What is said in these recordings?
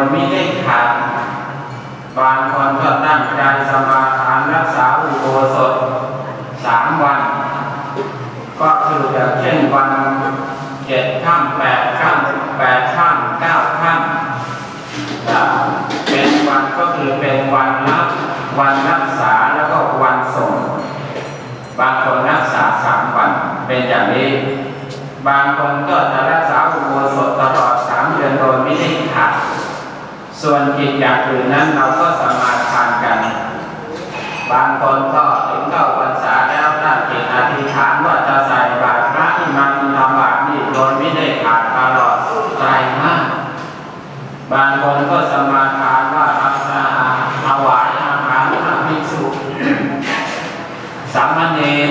ยไม่ได้ขาดบางคนก็ตั้งใจสมาทานรักษาอุโบสถสามวัน ก็คืออย่างเช่นวันเจ็ดข้ามแปดข้ามแปดข้ามเก้าข้ามเป็นวันก็คือเป็นวันละวันละก็วันส่งบางคนรักษาสามวันเป็นอย่างนี้ บางคนก็จะรักษาอุโบสถตลอดสามเดือนโดยไม่ได้ขาด ส่วนกิจอยางอื่นนั้นเราก็สมาทานกัน บางคนก็ถึงเข้าพรรษาแล้วนั่งจิตอธิษฐานว่าจะใส่บาตรพระที่มันทำบาตรนี่โดยไม่ได้ขาดตลอดไตรมาสบางคนก็สมาทานว่ารักษาถวายอาหารพระภิกษุสามเณร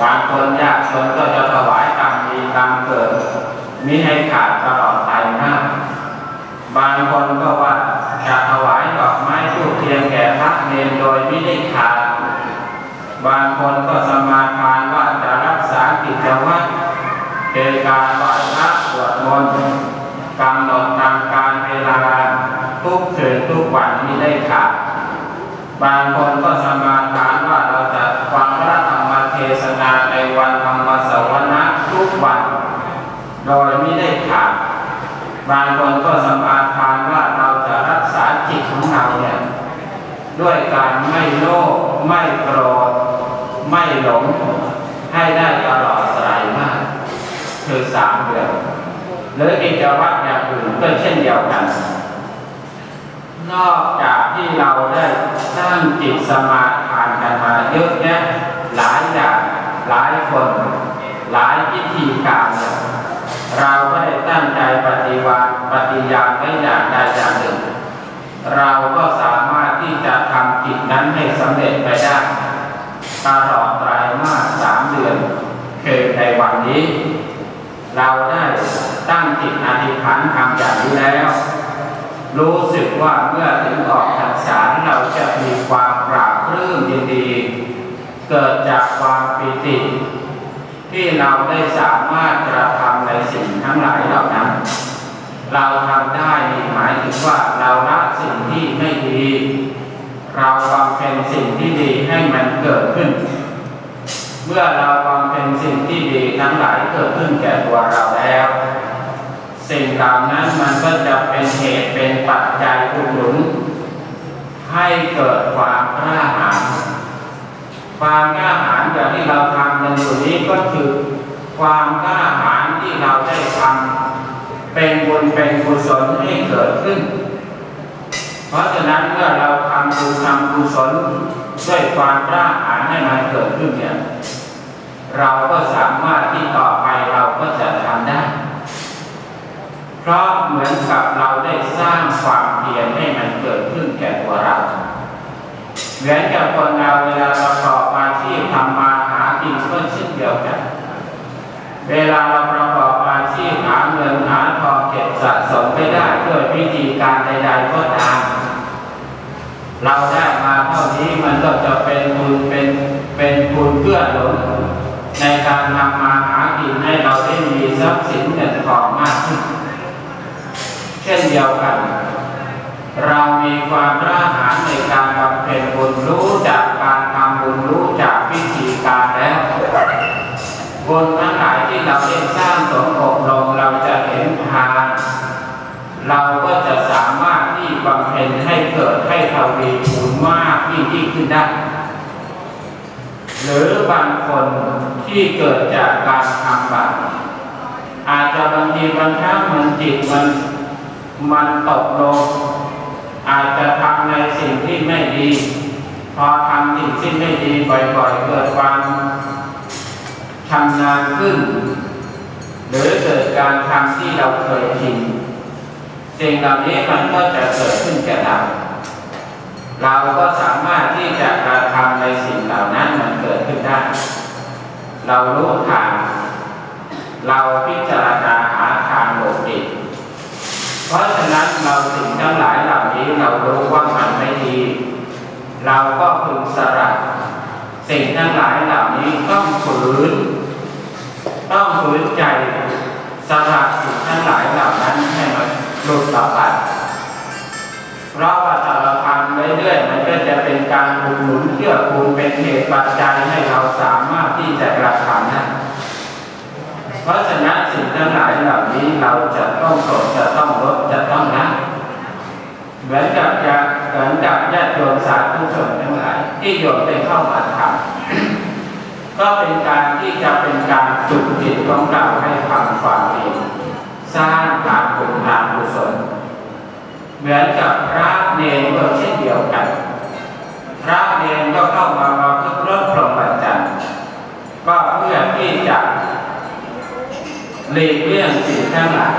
บางคนยากจนก็จะถวายตามมีตามเกิดมิให้ขาดตลอดไตรมาสบางคนก็ว่าจะถวายดอกไม้ทูกเทียนแก่พระเนรโดยไม่ได้ขาด บางคนก็สมาทานว่าจะรักษากิจวัตรคือการไหว้พระสวดมนต์กำหนดตามการเวลาทุกคืนทุกวันไม่ได้ขาด บางคนก็สมาทานว่าเราจะฟังพระธรรมเทศนาในวันธรรมสวนะทุกวัน โดยไม่ได้ขาด บางคนก็สมาทานว่าเราจะรักษาจิตของเราเนี่ยด้วยการไม่โลภไม่โกรธไม่หลง ให้ได้ตลอดสายมากคือสามเดือน หรือกิจวัตรอย่างอื่นก็เช่นเดียวกัน นอกจากที่เราได้สร้างจิตสมาทานกันมาเยอะแยะหลายอย่างหลายคน หลายพิธีการเนี่ยเราก็ได้ตั้งใจปฏิวัติปฏิญาณไว้อย่างใดอย่างหนึ่ง เราก็สามารถที่จะทำจิตนั้นให้สำเร็จไปได้ตลอดไตรมาสสามเดือนคือในวันนี้ เราได้ ตั้งจิตอธิษฐานทำอย่างนี้แล้ว รู้สึกว่าเมื่อถึงออกพรรษาเราจะมีความปราบปลื้มยินดี เกิดจากความปิติ ที่เราได้สามารถกระทำในสิ่งทั้งหลายเหล่านั้น เราทำได้หมายถึงว่าเราละสิ่งที่ไม่ดีเราบำเพ็ญสิ่งที่ดีให้มันเกิดขึ้น เมื่อเราบำเพ็ญสิ่งที่ดีทั้งหลายเกิดขึ้นแก่ตัวเราแล้ว สิ่งเหล่านั้นมันก็จะเป็นเหตุเป็นปัจจัยอุดหนุนให้เกิดความกล้าหาญความกล้าหาญอย่างที่เราทำกันอยู่นี้ก็คือความกล้าหาญที่เราได้ทำเป็นบุญเป็นกุศลให้เกิดขึ้น เพราะฉะนั้นเมื่อเราทำบุญทำกุศลด้วยความกล้าหาญให้มันเกิดขึ้นเนี่ยเราก็สามารถที่ต่อไปเราก็จะทำได้ เพราะเหมือนกับเราได้สร้างความเพียรให้มันเกิดขึ้นแก่ตัวเราเหมือนกับคนเราเวลาเราประกอบอาชีพทำมาหากินก็เช่นเดียวกัน เวลาเราประกอบอาชีพหาเงินหาทองเก็บสะสมไม่ได้ด้วยวิธีการใดๆก็ตามเราได้มาเท่านี้มันก็จะเป็นบุญเป็นเป็นบุญเพื่อหนุนในการนำมาหากินให้เราได้มีทรัพย์สินเงินทองมากขึ้น เช่นเดียวกัน เรามีความกล้าหาญในการบำเพ็ญบุญรู้จากการทำบุญรู้จากวิธีการแล้วบุญทั้งหลายที่เราได้สร้างสมอบรมเราจะเห็นทางเราก็จะสามารถที่บำเพ็ญให้เกิดให้ทวีคูณมากยิ่งยิ่งขึ้นได้หรือบางคนที่เกิดจากการทำบาปอาจจะบางทีบางครั้งมันจิตมัน มันตกลง อาจจะทำในสิ่งที่ไม่ดี พอทำสิ่งที่ไม่ดีบ่อยๆ เกิดความชำนาญขึ้น หรือเกิดการทำที่เราเคยชินสิ่งเหล่านี้มันก็จะเกิดขึ้นแก่เราเราก็สามารถที่จะกระทำในสิ่งเหล่านั้นมันเกิดขึ้นได้ เรารู้ทางเราพิจารณาหาทางหลบหลีก เพราะฉะนั้นเราสิ่งทั้งหลายเหล่านี้เรารู้ว่ามันไม่ดี เราก็พึงสละสิ่งทั้งหลายเหล่านี้ต้องฝืน ต้องฝืนใจสละสิ่งทั้งหลายเหล่านั้นให้มันหลุดต่อไปเพราะว่าถ้าเราทำเรื่อยๆมันก็จะเป็นการอุดหนุนเพื่อคูณเป็นเหตุปัจจัยให้เราสามารถที่จะกระทำได้เพราะฉะนั้น สิ่งทั้งหลายเหล่านี้เราจะต้องกดจะต้องลดจะต้องละเหมือนกับจะเหมือนกับญาติโยมสาธุชนทั้งหลายที่โยมไปเข้ามาทำก็เป็นการที่จะเป็นการฝึกจิตของเราให้ทำความดีสร้างทางบุญทางกุศลเหมือนกับพระเนรก็เช่นเดียวกัน พระเนรก็เข้ามามาเพื่อรถพรหมจรรย์ก็เพื่อที่จะหลีกเลี่ยงสิ่ง ทั้งหลาย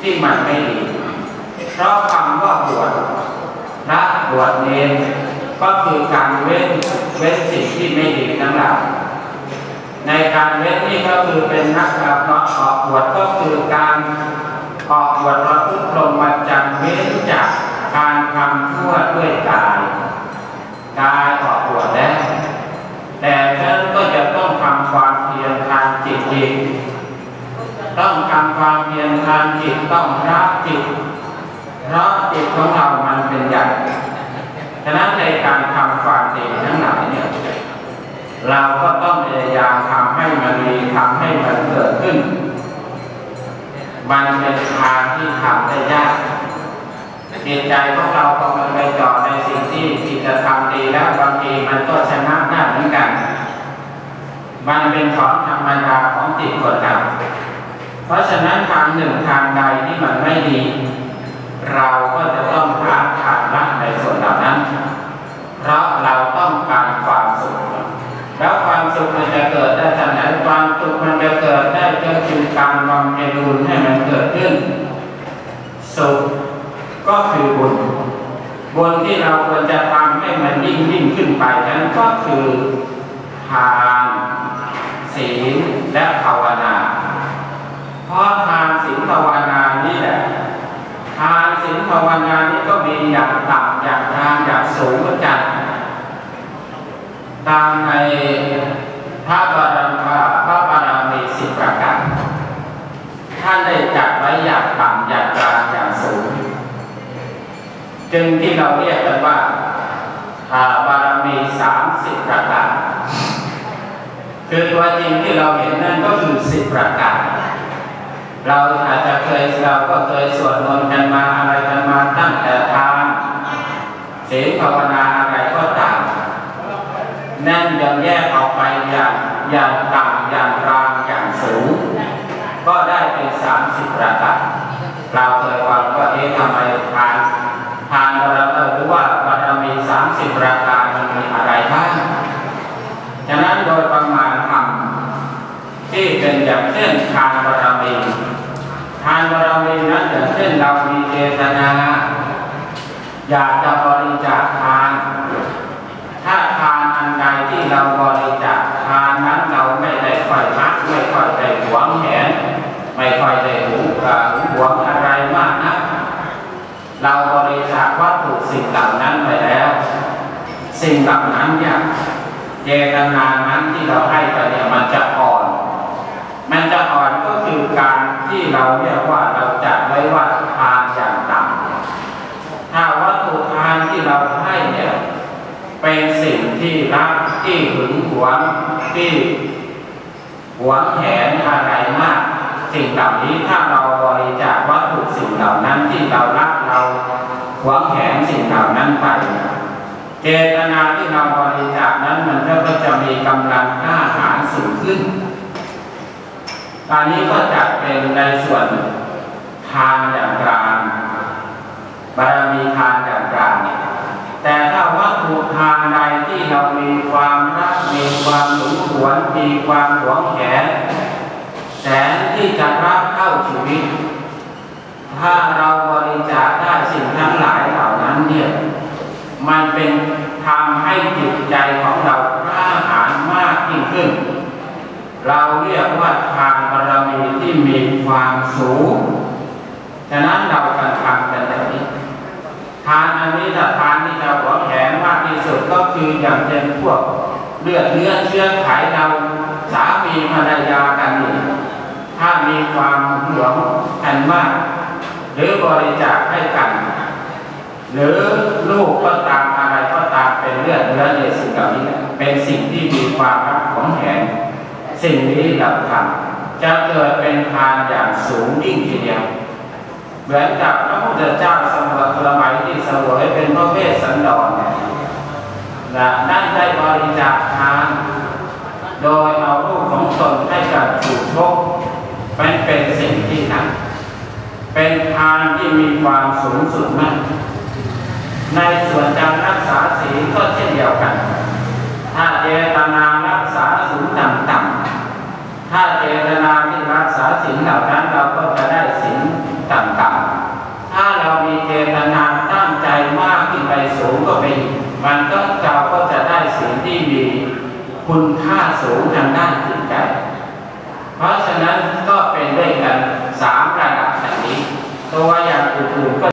ที่มันไม่ดี เพราะคำว่าบวชพระบวชเนรก็คือการเว้นเว้นสิ่งที่ไม่ดีทั้งหลายในการเว้นนี่ก็คือเป็นนักการออกบวชก็คือการออกบวชพระพุทธพรหมจรรย์เว้นจากการทำชั่วด้วยกายกายออกบวชแล้วแต่ฉันก็จะต้องทำความเพียรทางจิตอีก ต้องทำความเพียรทางจิตต้องรักจิตเพราะจิตของเรามันเป็นใหญ่ฉะนั้นในการทำความดีทั้งหลายเนี่ยเราก็ต้องพยายามทำให้มันมีทำให้มันเกิดขึ้น มันเป็นทางที่ทำได้ยากจิตใจของเราพอมันไปจ่อในสิ่งที่จิตจะทำดีแล้วบางทีมันก็ชนะได้เหมือนกัน มันเป็นของธรรมดาของจิตคนเรา เพราะฉะนั้นทางหนึ่งทางใดที่มันไม่ดี เราก็จะต้องหาทางละในส่วนเหล่านั้น เพราะเราต้องการความสุข แล้วความสุขมันจะเกิดได้จากไหนความสุขมันจะเกิดได้ก็คือการบำเพ็ญบุญให้มันเกิดขึ้น สุขก็คือบุญบุญที่เราควรจะทำให้มันยิ่งยิ่งขึ้นไปนั้นก็คือทานศีลและภาวนา ราะทานศีลภาวนานี่แหละทานศีลภาวนานี่ก็มีอย่างต่ำอย่างกลางอย่างสูงเหมือนกันตามในพระบารมีพระบารมีสิบประการท่านได้จัดไว้อย่างต่ำอย่างกลางอย่างสูงจึงที่เราเรียกกันว่าบารมีสามสิบประการคือตัวจริงที่เราเห็นนั่นก็คือสิบประการ เราอาจจะเคยเราก็เคยสวดมนต์กันมาอะไรกันมาตั้งแต่ทานศีลภาวนาอะไรก็ตามนั่นยังแยกออกไปอย่างอย่างต่ำอย่างกลางอย่างสูง ก็ได้เป็นสามสิบประการเราเคยฟังว่าเอ๊ะทำไมทานทานบารมีหรือว่าบารมีสามสิบประการมันมีอะไรบ้างฉะนั้นโดยประมาณทำที่เป็นอย่างเช่นทานบารมีทานบารมีนั้นอย่างเช่นเรามีเจต นา อยากจะบริจาคทาน ถ้าทานอันใดที่เราบริจาคทานนั้นเราไม่ได้ค่อยรักไม่ค่อยได้หวงแหนไม่ค่อยได้หูหวงอะไรมากนะเราบริจาควัตถุสิ่งเหล่านั้นไปแล้ว สิ่งเหล่านั้นเนี่ยเจตนานั้นที่เราให้ไปเนี่ยมันจะอ่อน มันจะอ่อนก็คือการที่เราเรียกว่าเราจัดไว้ว่าทานอย่างต่ำถ้าวัตถุทานที่ เราให้เนี่ยเป็นสิ่งที่รักที่หึงหวงที่หวงแหนอะไรมาก สิ่งเหล่านี้ถ้าเราบริจาควัตถุสิ่งเหล่านั้นที่เรารักเราหวงแหนสิ่งเหล่านั้นไปเจตนาที่เราบริจาคนั้นมันก็จะมีกำลังกล้าหาญสูงขึ้นตอนนี้ก็จัดเป็นในส่วนทานอย่างกลางบารมีทานอย่างกลางแต่ถ้าวัตถุทานใดที่ เรามีความรักมีความหนุนหวนมีความหวงแหนแสนที่จะรักเข้าชีวิต ถ้าเราบริจาคได้สิ่งทั้งหลายเหล่านั้นเนี่ยมันเป็นทำให้จิตใจของเรากล้าหาญมากยิ่งขึ้น เราเรียกว่าทานบารมีที่มีความสูงฉะนั้นเราการทำกันแบบนี้ ทานอันนี้ถ้าทานที่เราหวงแหนมากที่สุดก็คืออย่างเช่นพวกเลือดเนื้อเชื้อไขเราสามีภรรยากันนี่ถ้ามีความหวงกันมาก หรือบริจาคให้กัน หรือลูกก็ตามอะไรก็ตามเป็นเลือดเนื้อในสิ่งเหล่านี้เป็นสิ่งที่มีความรักของแหนสิ่งนี้เราทำจะเกิดเป็นทานอย่างสูงยิ่งทีเดียว เหมือนกับพระพุทธเจ้าสมัยสมัยที่สวยเป็นพระเวสสันดรเนี่ยนะได้ได้บริจาคทาน โดยเอาลูกของตนให้กับถูกชกเป็นเป็นสิ่งที่นั้น เป็นทานที่มีความสูงสุดมากในส่วนการรักษาศีลก็เช่นเดียวกัน ถ้าเจตนารักษาศีลต่ำๆถ้าเจตนาที่รักษาศีลเหล่านั้นเราก็จะได้ศีล ต่ำๆถ้าเรามีเจตนาตั้งใจมากขึ้นไปสูงก็ไปอีมันก็เราก็จะได้ศีลที่มีคุณค่าสูงทางด้านจิตใจ เพราะฉะนั้นก็เป็นด้วยกันสามระดับอย่างนี้ ตัวอย่างอื่นๆก็